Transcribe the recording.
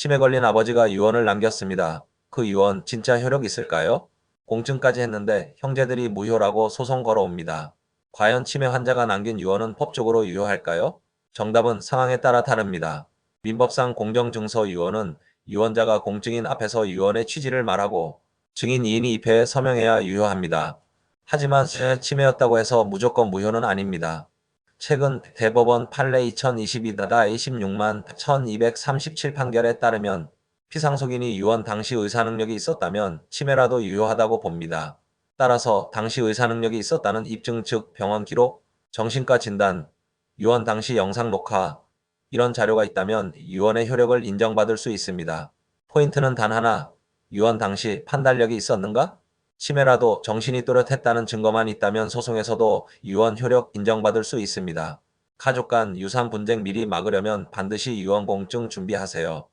치매 걸린 아버지가 유언을 남겼습니다. 그 유언 진짜 효력 있을까요? 공증까지 했는데 형제들이 무효라고 소송 걸어옵니다. 과연 치매 환자가 남긴 유언은 법적으로 유효할까요? 정답은 상황에 따라 다릅니다. 민법상 공정증서 유언은 유언자가 공증인 앞에서 유언의 취지를 말하고 증인 2인이 입회에 서명해야 유효합니다. 하지만 치매였다고 해서 무조건 무효는 아닙니다. 최근 대법원 판례 2022다다 26만 1237 판결에 따르면 피상속인이 유언 당시 의사 능력이 있었다면 치매라도 유효하다고 봅니다. 따라서 당시 의사 능력이 있었다는 입증 즉 병원 기록, 정신과 진단, 유언 당시 영상 녹화 이런 자료가 있다면 유언의 효력을 인정받을 수 있습니다. 포인트는 단 하나, 유언 당시 판단력이 있었는가? 치매라도 정신이 또렷했다는 증거만 있다면 소송에서도 유언 효력 인정받을 수 있습니다. 가족 간 유산 분쟁 미리 막으려면 반드시 유언 공증 준비하세요.